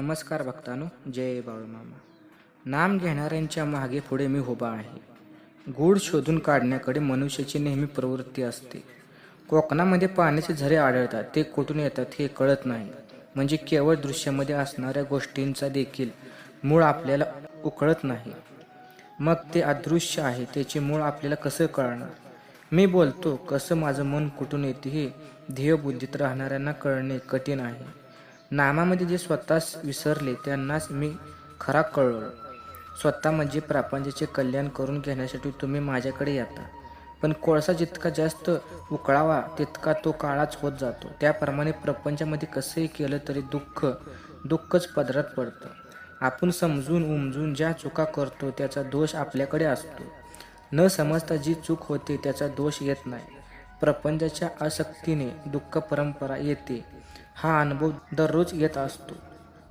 नमस्कार भक्तानो जय बाळूमामा नाम घेणाऱ्यांच्या मागे पुढे मी उभा आहे. गूढ शोधून काढण्याकडे मनुष्याची नेहमी प्रवृत्ती असते. कोकणामध्ये पाण्याचे झरे आढळतात ते कुठून येतात हे कळत नाही. म्हणजे केवळ दृश्यामध्ये असणाऱ्या गोष्टींचा देखील मूळ आपल्याला उकळत नाही. मग ते अदृश्य आहे त्याचे मूळ आपल्याला कसं कळणार? मी बोलतो कसं माझं मन कुठून येते हे ध्येयबुद्धीत राहणाऱ्यांना कळणे कठीण आहे. नामामध्ये जे स्वतःच विसरले त्यांनाच मी खरा कळलो स्वतः म्हणजे प्रपंचाचे कल्याण करून घेण्यासाठी तुम्ही माझ्याकडे येता. पण कोळसा जितका जास्त उकळावा तितका तो काळाच होत जातो. त्याप्रमाणे प्रपंचामध्ये कसंही केलं तरी दुःख दुःखच पदरात पडतं. आपण समजून उमजून ज्या चुका करतो त्याचा दोष आपल्याकडे असतो. न समजता जी चूक होते त्याचा दोष येत नाही. प्रपंचाच्या आसक्तीने दुःख परंपरा येते. हा अनुभव दररोज येत असतो.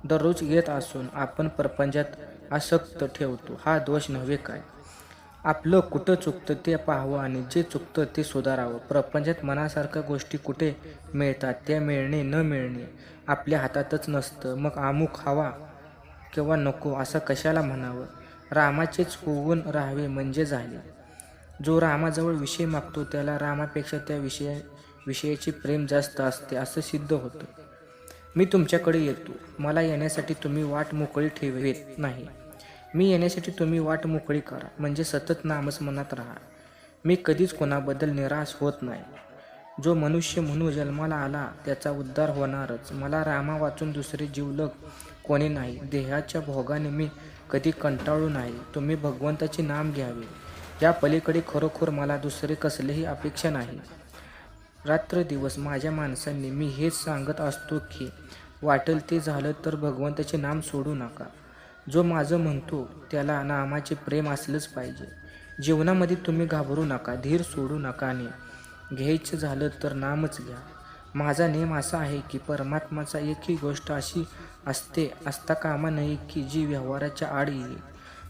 दररोज येत असून आपण प्रपंचात आसक्त ठेवतो. हा दोष नव्हे काय? आपलं कुठं चुकतं ते पाहावं आणि जे चुकतं ते सुधारावं. प्रपंचात मनासारख्या गोष्टी कुठे मिळतात त्या मिळणे न मिळणे आपल्या हातातच नसतं. मग अमुक हवा किंवा नको असं कशाला म्हणावं? रामाचेच होऊन राहावे म्हणजे झाले. जो रामाजवळ विषय मागतो त्याला रामापेक्षा त्या विषया विषयाची प्रेम जास्त असते असं सिद्ध होतं. मी तुमच्याकडे येतो. मला येण्यासाठी तुम्ही वाट मोकळी ठेवत नाही. मी येण्यासाठी तुम्ही वाट मोकळी करा. म्हणजे सतत नामच मनात राहा. मी कधीच कोणाबद्दल निराश होत नाही. जो मनुष्य म्हणून जन्माला आला त्याचा उद्धार होणारच. मला रामा वाचून दुसरे जीवलग कोणी नाही. देहाच्या भोगाने मी कधी कंटाळू नाही. तुम्ही भगवंताचे नाम घ्यावे. या पलीकडे खरोखर मला दुसरे कसलेही अपेक्षा नाही. रात्र दिवस माझ्या माणसांनी मी हेच सांगत असतो की वाटेल ते झालं तर भगवंताचे नाम सोडू नका. जो माझं म्हणतो त्याला नामाचे प्रेम असलंच पाहिजे. जीवनामध्ये तुम्ही घाबरू नका धीर सोडू नका आणि घ्यायचं झालं तर नामच घ्या. माझा नेम असा आहे की परमात्माचा एकही गोष्ट अशी असते असता कामा नये की जी व्यवहाराच्या आड येईल.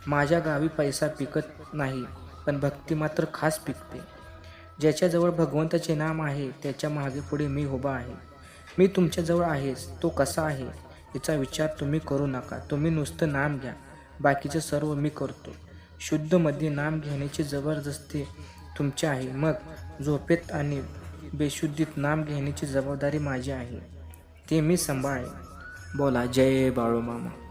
माझ्या गावी पैसा पिकत नाही पण भक्ती मात्र खास पिकते. ज्याच्याजवळ भगवंताचे नाम आहे त्याच्यामागे पुढे मी उभा आहे. मी तुमच्याजवळ आहेच तो कसा आहे? याचा विचार तुम्ही करू नका. तुम्ही नुसतं नाम घ्या. बाकीचं सर्व मी करतो. शुद्धमध्ये नाम घेण्याची जबरदस्ती तुमची आहे. मग झोपेत आणि बेशुद्धीत नाम घेण्याची जबाबदारी माझी आहे. ते मी सांभाळेन. बोला जय बाळूमामा.